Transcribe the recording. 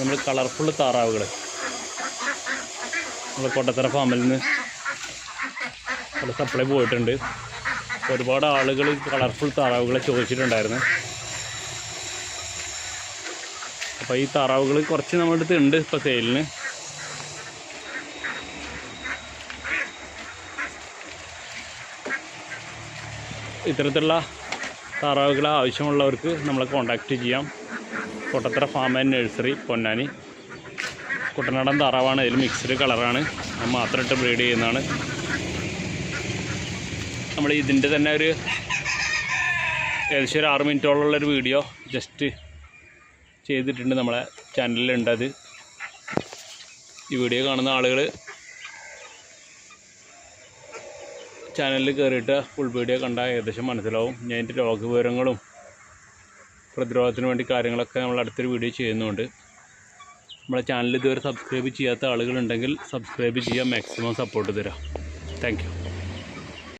നമ്മൾ കളർഫുൾ താറാവുകൾ നമ്മൾ കൊട്ടത്തറ ഫാമിൽ നിന്ന് സപ്ലൈ പോയിട്ടുണ്ട്. ഒരുപാട് ആളുകൾ കളർഫുൾ താറാവുകളെ ചോദിച്ചിട്ടുണ്ടായിരുന്നു. അപ്പോൾ ഈ താറാവുകൾ കുറച്ച് നമ്മുടെ അടുത്ത് ഉണ്ട് ഇപ്പോൾ സെയിലിന് ഇത്തരത്തിലുള്ള താറാവുകളെ ആവശ്യമുള്ളവർക്ക് നമ്മളെ കോണ്ടാക്റ്റ് ചെയ്യാം. Kottathara farm and nursery Ponnani. കുട്ടനാടൻ താറാവാണ്. ഇതിൽ മിക്സ്ഡ് കളറാണ് അത് ഇട്ട് ബ്രീഡ് ചെയ്യുന്നതാണ്. നമ്മൾ ഇതിന്റെ തന്നെ ഒരു ഏകദേശം ഒരു ആറ് മിനിറ്റോളമുള്ളൊരു വീഡിയോ ജസ്റ്റ് ചെയ്തിട്ടുണ്ട് നമ്മളെ ചാനലിലുണ്ട് അത്. ഈ വീഡിയോ കാണുന്ന ആളുകൾ ചാനലിൽ കയറിയിട്ട് ഫുൾ വീഡിയോ കണ്ടാൽ ഏകദേശം മനസ്സിലാവും. ഞാൻ എന്റെ രോഗവിവരങ്ങളും പ്രതിരോധത്തിന് വേണ്ടി കാര്യങ്ങളൊക്കെ നമ്മൾ അടുത്തൊരു വീഡിയോ ചെയ്യുന്നുണ്ട്. നമ്മളെ ചാനൽ ഇതുവരെ സബ്സ്ക്രൈബ് ചെയ്യാത്ത ആളുകളുണ്ടെങ്കിൽ സബ്സ്ക്രൈബ് ചെയ്യാൻ മാക്സിമം സപ്പോർട്ട് തരാം. താങ്ക്